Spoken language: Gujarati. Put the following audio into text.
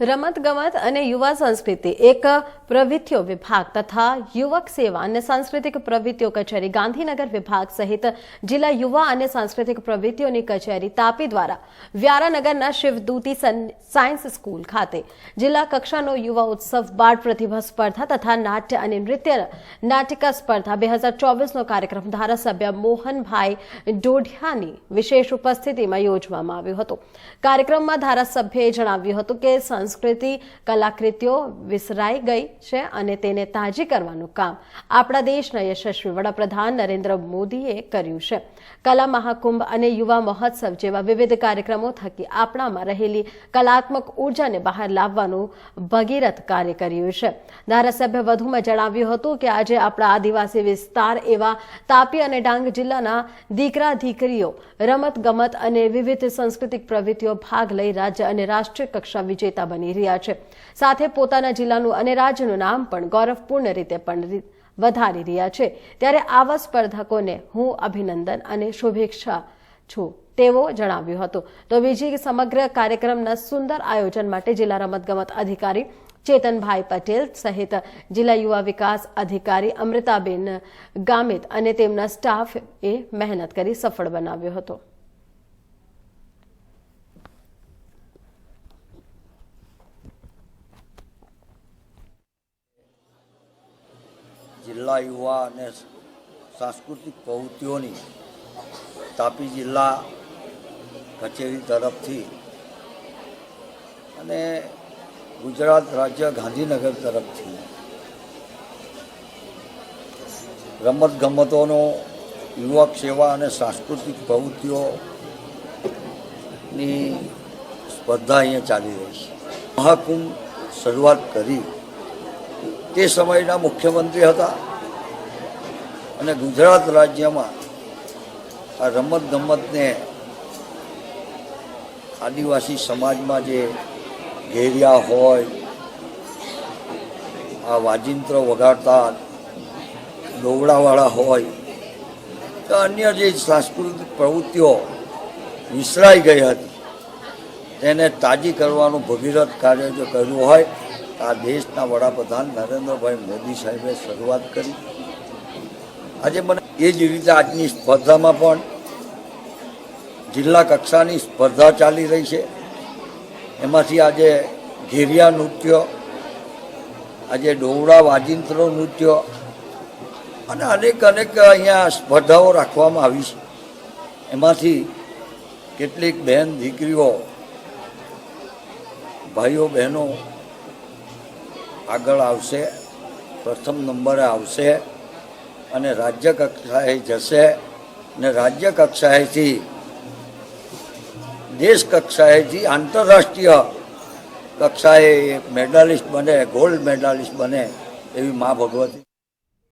રમતગમત અને યુવા સંસ્કૃતિ એક પ્રવૃત્તિઓ વિભાગ તથા યુવક સેવા અને સાંસ્કૃતિક પ્રવૃત્તિઓ કચેરી ગાંધીનગર વિભાગ સહિત જિલ્લા યુવા અને સાંસ્કૃતિક પ્રવૃત્તિઓની કચેરી તાપી દ્વારા વ્યારાનગરના શિવદૂતી સાયન્સ સ્કૂલ ખાતે જિલ્લા કક્ષાનો યુવા ઉત્સવ બાળ પ્રતિભા સ્પર્ધા તથા નાટ્ય અને નૃત્ય નાટિકા સ્પર્ધા બે હજાર ચોવીસનો કાર્યક્રમ ધારાસભ્ય મોહનભાઈ ડોઢિયાની વિશેષ ઉપસ્થિતિમાં યોજવામાં આવ્યો હતો. કાર્યક્રમમાં ધારાસભ્યએ જણાવ્યું હતું કે સંસ્કૃતિ, કલાકૃતિઓ વિસરાઈ ગઈ છે અને તેને તાજી કરવાનું કામ આપણા દેશના યશસ્વી વડાપ્રધાન નરેન્દ્ર મોદીએ કર્યું છે. કલા મહાકુંભ અને યુવા મહોત્સવ જેવા વિવિધ કાર્યક્રમો થકી આપણામાં રહેલી કલાત્મક ઉર્જાને બહાર લાવવાનું ભગીરથ કાર્ય કર્યું છે. ધારાસભ્ય વધુમાં જણાવ્યું હતું કે આજે આપણા આદિવાસી વિસ્તાર એવા તાપી અને ડાંગ જિલ્લાના દીકરા દીકરીઓ રમત ગમત અને વિવિધ સાંસ્કૃતિક પ્રવૃત્તિઓ ભાગ લઈ રાજ્ય અને રાષ્ટ્રીય કક્ષા વિજેતા બની રહ્યા છે. સાથે પોતાના જિલ્લાનું અને રાજ્યનું નામ પણ ગૌરવપૂર્ણ રીતે પણ વધારી રહ્યા છે. ત્યારે આવા સ્પર્ધકોને હું અભિનંદન અને શુભેચ્છા છું, તેવો જણાવ્યું હતું. તો બીજી સમગ્ર કાર્યક્રમના સુંદર આયોજન માટે જિલ્લા રમતગમત અધિકારી ચેતનભાઈ પટેલ સહિત જિલ્લા યુવા વિકાસ અધિકારી અમૃતાબેન ગામિત અને તેમના સ્ટાફે મહેનત કરી સફળ બનાવ્યો હતો. જિલ્લા યુવા અને સાંસ્કૃતિક પ્રવૃત્તિઓની તાપી જિલ્લા કચેરી તરફથી અને ગુજરાત રાજ્ય ગાંધીનગર તરફથી રમત ગમતોનો યુવક સેવા અને સાંસ્કૃતિક પ્રવૃત્તિઓની સ્પર્ધા અહીંયા ચાલી રહી છે. મહાકુંભ શરૂઆત કરી તે સમયના મુખ્યમંત્રી હતા. અને ગુજરાત રાજ્યમાં આ રમત ગમતને આદિવાસી સમાજમાં જે ઘેરિયા હોય, આ વાજિંત્ર વગાડતા દોવડાવાળા હોય કે અન્ય જે સાંસ્કૃતિક પ્રવૃત્તિઓ વિસરાઈ ગઈ હતી, તેને તાજી કરવાનું ભગીરથ કાર્ય જો કર્યું હોય તો આ દેશના વડાપ્રધાન નરેન્દ્રભાઈ મોદી સાહેબે શરૂઆત કરી. આજે મને એ જ રીતે આજની સ્પર્ધામાં પણ જિલ્લા કક્ષાની સ્પર્ધા ચાલી રહી છે. એમાંથી આજે ઘેરિયા નૃત્ય, આજે ડોવડા વાજિંત્રો નૃત્ય અને અનેક અનેક અહીંયા સ્પર્ધાઓ રાખવામાં આવી છે. એમાંથી કેટલીક બહેન દીકરીઓ, ભાઈઓ બહેનો આગળ આવશે, પ્રથમ નંબરે આવશે અને રાજ્ય કક્ષાએ જશે અને રાજ્ય કક્ષાએથી દેશ કક્ષાએથી આંતરરાષ્ટ્રીય કક્ષાએ મેડાલિસ્ટ બને, ગોલ્ડ મેડાલિસ્ટ બને એવી મા ભગવતી